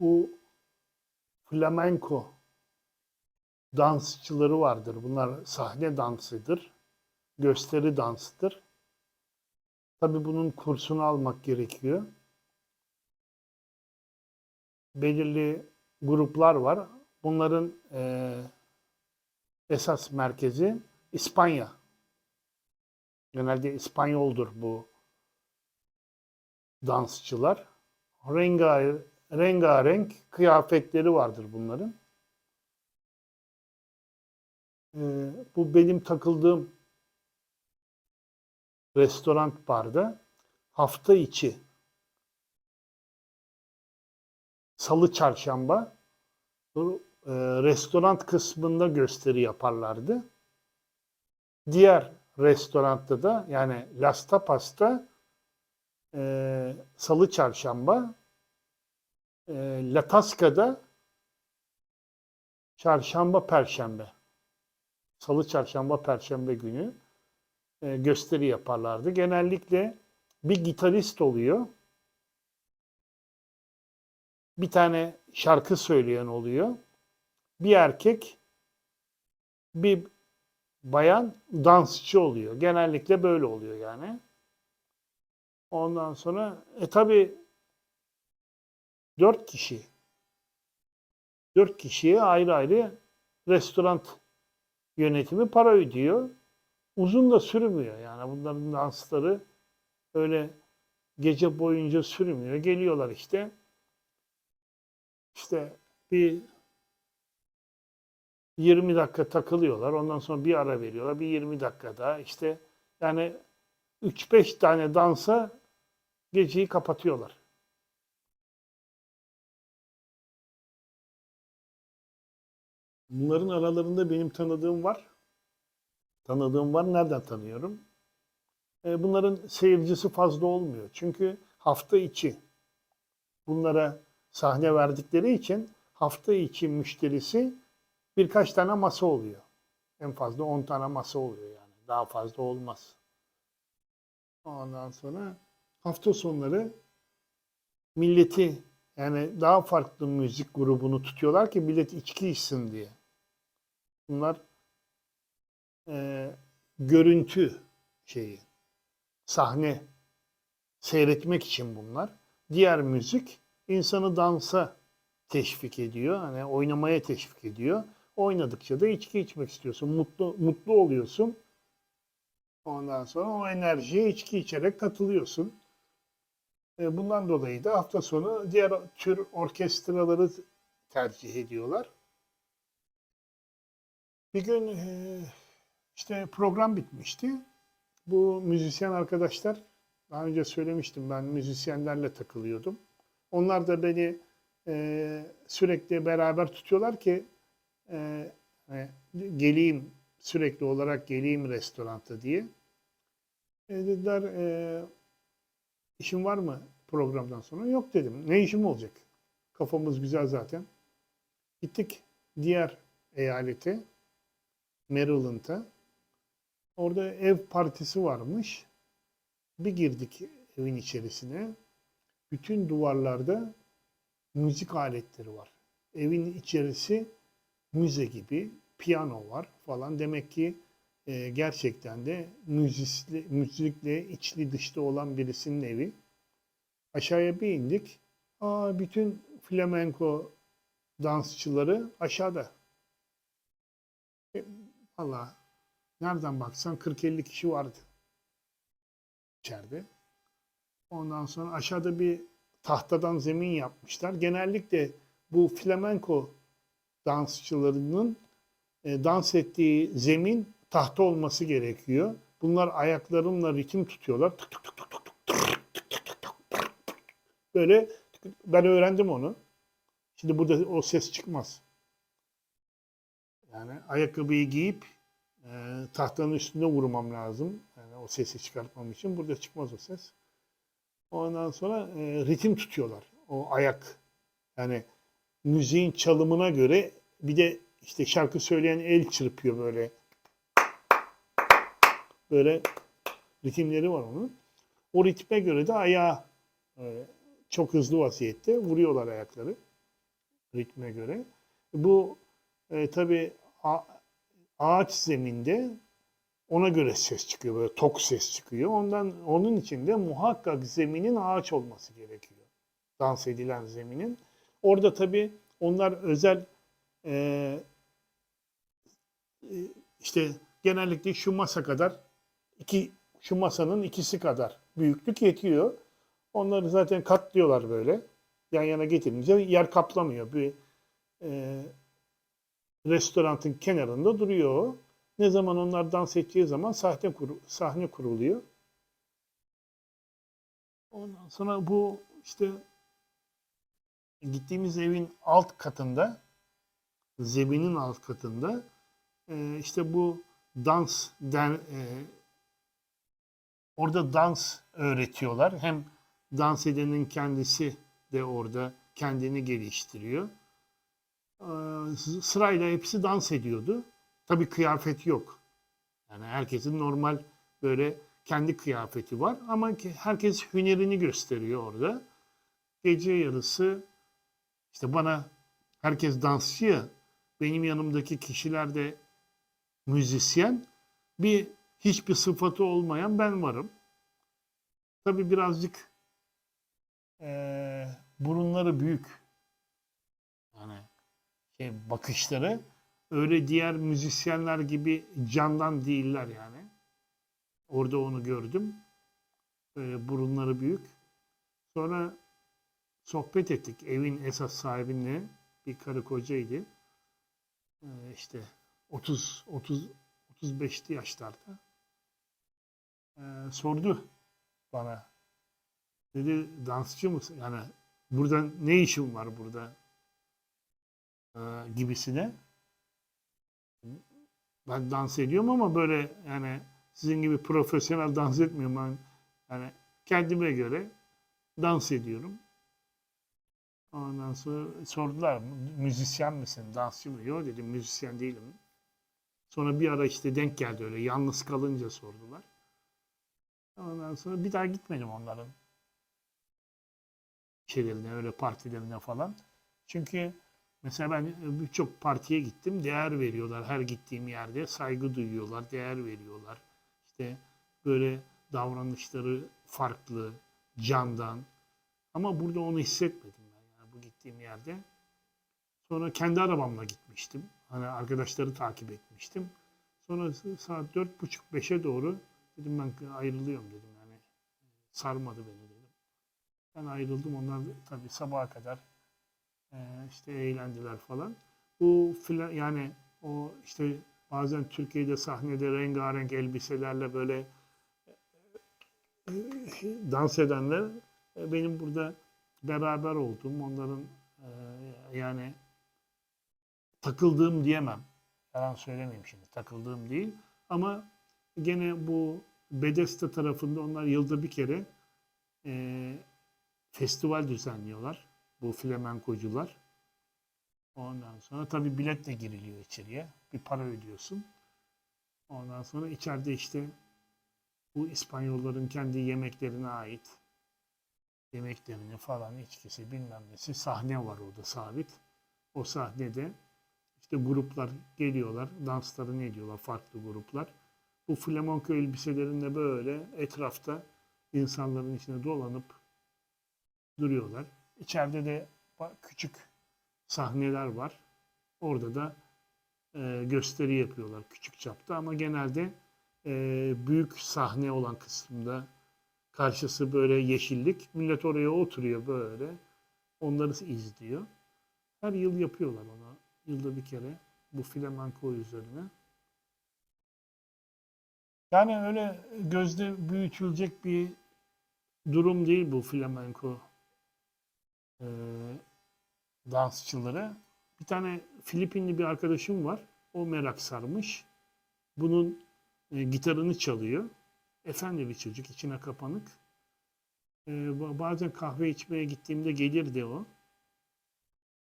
bu flamenco dansçıları vardır. Bunlar sahne dansıdır. Gösteri dansıdır. Tabii bunun kursunu almak gerekiyor. Belirli gruplar var. Bunların eee, esas merkezi İspanya. Genelde İspanyoldur bu dansçılar. Rengarenk, rengarenk kıyafetleri vardır bunların. Ee, bu benim takıldığım restoran barda hafta içi salı çarşamba e, restoran kısmında gösteri yaparlardı. Diğer restoranda da yani Las Tapas'ta e, salı çarşamba e, La Tasca'da çarşamba perşembe salı çarşamba perşembe günü e, gösteri yaparlardı. Genellikle bir gitarist oluyor. Bir tane şarkı söyleyen oluyor. Bir erkek bir bayan dansçı oluyor. Genellikle böyle oluyor yani. Ondan sonra e tabi dört kişi dört kişiye ayrı ayrı restoran yönetimi para ödüyor. Uzun da sürmüyor yani bunların dansları öyle gece boyunca sürmüyor. Geliyorlar işte işte bir 20 dakika takılıyorlar. Ondan sonra bir ara veriyorlar. Bir 20 dakika daha işte yani 3-5 tane dansa geceyi kapatıyorlar. Bunların aralarında benim tanıdığım var. Tanıdığım var. Nereden tanıyorum? E, bunların seyircisi fazla olmuyor. Çünkü hafta içi bunlara sahne verdikleri için hafta içi müşterisi birkaç tane masa oluyor. En fazla 10 tane masa oluyor yani. Daha fazla olmaz. Ondan sonra hafta sonları milleti yani daha farklı müzik grubunu tutuyorlar ki millet içki içsin diye. Bunlar e, görüntü şeyi, sahne seyretmek için bunlar. Diğer müzik insanı dansa teşvik ediyor. Hani oynamaya teşvik ediyor. Oynadıkça da içki içmek istiyorsun. Mutlu mutlu oluyorsun. Ondan sonra o enerjiye içki içerek katılıyorsun. E, Bundan dolayı da hafta sonu diğer tür orkestraları tercih ediyorlar. Bir gün e, işte program bitmişti. Bu müzisyen arkadaşlar, daha önce söylemiştim ben müzisyenlerle takılıyordum. Onlar da beni e, sürekli beraber tutuyorlar ki e, e, geleyim sürekli olarak geleyim restoranta diye. Dediler e, işin var mı programdan sonra? Yok dedim. Ne işim olacak? Kafamız güzel zaten. Gittik diğer eyalete, Maryland'a. Orada ev partisi varmış. Bir girdik evin içerisine. Bütün duvarlarda müzik aletleri var. Evin içerisi müze gibi, piyano var falan. Demek ki e, gerçekten de müzikle, müzikle içli dışlı olan birisinin evi. Aşağıya bir indik. Aa, bütün flamenko dansçıları aşağıda. E, Valla nereden baksan 40-50 kişi vardı içeride. Ondan sonra aşağıda bir tahtadan zemin yapmışlar. Genellikle bu flamenko dansçılarının dans ettiği zemin tahta olması gerekiyor. Bunlar ayaklarımla ritim tutuyorlar. Böyle ben öğrendim onu. Şimdi burada o ses çıkmaz. Yani ayakkabıyı giyip e, tahtanın üstünde vurmam lazım. Yani o sesi çıkartmam için. Burada çıkmaz o ses. Ondan sonra e, ritim tutuyorlar. O ayak. Yani müziğin çalımına göre bir de işte şarkı söyleyen el çırpıyor böyle. Böyle ritimleri var onun. O ritme göre de ayağı e, çok hızlı vaziyette vuruyorlar ayakları. ritme göre. Bu e, tabii ağaç zeminde ona göre ses çıkıyor. Böyle tok ses çıkıyor. Ondan onun için de muhakkak zeminin ağaç olması gerekiyor. Dans edilen zeminin. Orada tabii onlar özel e, e, işte genellikle şu masa kadar iki şu masanın ikisi kadar büyüklük yetiyor. Onları zaten katlıyorlar böyle. Yan yana getirince yer kaplamıyor. Bir restoranın kenarında duruyor. Ne zaman onlar dans edeceği zaman sahne, kuru, sahne kuruluyor. Ondan sonra bu işte gittiğimiz evin alt katında zeminin alt katında e, işte bu dans den, e, orada dans öğretiyorlar. Hem dans edenin kendisi de orada kendini geliştiriyor. Sırayla hepsi dans ediyordu. Tabii kıyafet yok. Yani herkesin normal böyle kendi kıyafeti var ama herkes hünerini gösteriyor orada. Gece yarısı işte bana herkes dansçı ya benim yanımdaki kişiler de müzisyen. Bir hiçbir sıfatı olmayan ben varım. Tabii birazcık eee, burunları büyük. Şey, bakışları öyle diğer müzisyenler gibi candan değiller yani. Orada onu gördüm. Böyle burunları büyük. Sonra sohbet ettik. Evin esas sahibinle bir karı kocaydı. Ee, işte 30 30 35'li yaşlarda. Ee, sordu bana. Dedi dansçı mısın? Yani burada ne işin var burada? Ee, gibisine. Ben dans ediyorum ama böyle yani sizin gibi profesyonel dans etmiyorum. Ben yani kendime göre dans ediyorum. Ondan sonra sordular müzisyen misin, dansçı mı? Yok dedim müzisyen değilim. Sonra bir ara işte denk geldi öyle yalnız kalınca sordular. Ondan sonra bir daha gitmedim onların şeylerine öyle partilerine falan. Çünkü mesela ben birçok partiye gittim. Değer veriyorlar her gittiğim yerde. Saygı duyuyorlar, değer veriyorlar. İşte böyle davranışları farklı, candan. Ama burada onu hissetmedim ben yani bu gittiğim yerde. Sonra kendi arabamla gitmiştim. Hani arkadaşları takip etmiştim. Sonra saat dört buçuk beşe doğru dedim ben ayrılıyorum dedim yani sarmadı beni dedim. Ben ayrıldım. Onlar tabii sabaha kadar e, işte eğlendiler falan. Bu filan yani o işte bazen Türkiye'de sahnede rengarenk elbiselerle böyle e, dans edenler e, benim burada beraber olduğum onların e, yani takıldığım diyemem. Yalan söylemeyeyim şimdi. Takıldığım değil. Ama gene bu Bedesta tarafında onlar yılda bir kere e, festival düzenliyorlar. Bu flamenkocular. Ondan sonra tabii biletle giriliyor içeriye. Bir para ödüyorsun. Ondan sonra içeride işte bu İspanyolların kendi yemeklerine ait yemeklerini falan içkisi bilmem nesi sahne var orada sabit. O sahnede işte gruplar geliyorlar, danslarını ediyorlar farklı gruplar. Bu flamenko elbiselerinde böyle etrafta insanların içine dolanıp duruyorlar. İçeride de küçük sahneler var. Orada da e, gösteri yapıyorlar küçük çapta ama genelde e, büyük sahne olan kısımda karşısı böyle yeşillik. Millet oraya oturuyor böyle. Onları izliyor. Her yıl yapıyorlar onu. Yılda bir kere bu flamenko üzerine. Yani öyle gözde büyütülecek bir durum değil bu flamenko e, dansçıları. Bir tane Filipinli bir arkadaşım var. O merak sarmış. Bunun e, gitarını çalıyor. Efendi bir çocuk, içine kapanık. E, ba- bazen kahve içmeye gittiğimde gelirdi o.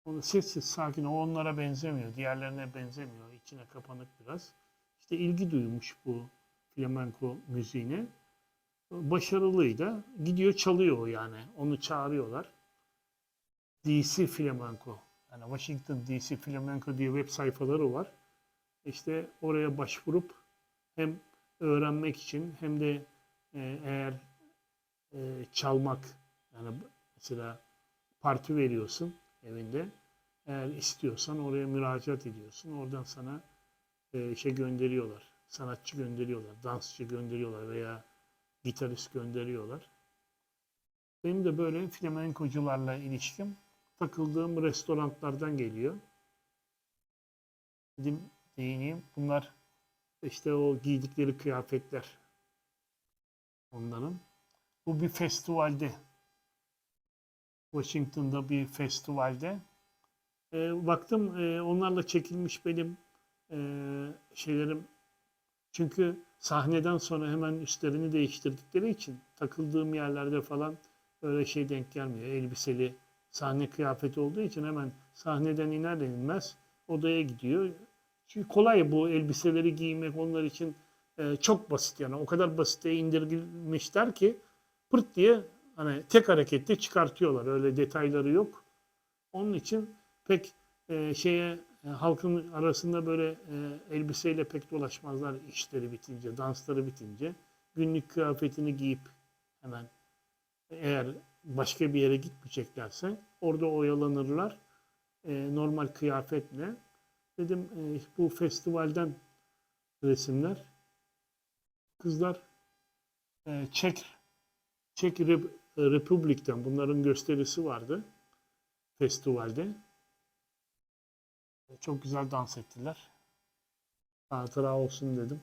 Onu sessiz, sakin, o onlara benzemiyor. Diğerlerine benzemiyor. İçine kapanık biraz. İşte ilgi duymuş bu flamenko müziğine. Başarılıydı. Gidiyor çalıyor yani. Onu çağırıyorlar. DC flamenko. Yani Washington DC Flamenco diye web sayfaları var. İşte oraya başvurup hem öğrenmek için hem de e, eğer e, çalmak yani mesela parti veriyorsun evinde eğer istiyorsan oraya müracaat ediyorsun. Oradan sana e, şey gönderiyorlar. Sanatçı gönderiyorlar. Dansçı gönderiyorlar veya gitarist gönderiyorlar. Benim de böyle flamenkocularla ilişkim takıldığım restoranlardan geliyor. Dedim değineyim. Bunlar işte o giydikleri kıyafetler onların. Bu bir festivalde Washington'da bir festivalde e, baktım e, onlarla çekilmiş benim e, şeylerim çünkü sahneden sonra hemen üstlerini değiştirdikleri için takıldığım yerlerde falan öyle şey denk gelmiyor. Elbiseli sahne kıyafeti olduğu için hemen sahneden iner inmez odaya gidiyor. Çünkü kolay bu elbiseleri giymek onlar için e, çok basit yani o kadar basite indirgilmişler ki pırt diye hani tek harekette çıkartıyorlar. Öyle detayları yok. Onun için pek e, şeye e, halkın arasında böyle e, elbiseyle pek dolaşmazlar işleri bitince, dansları bitince. Günlük kıyafetini giyip hemen eğer başka bir yere gitmeyeceklerse orada oyalanırlar. E, normal kıyafetle. Dedim e, bu festivalden resimler. Kızlar e, Çek Çek Rep- Republik'ten bunların gösterisi vardı festivalde. Çok güzel dans ettiler. Hatıra olsun dedim.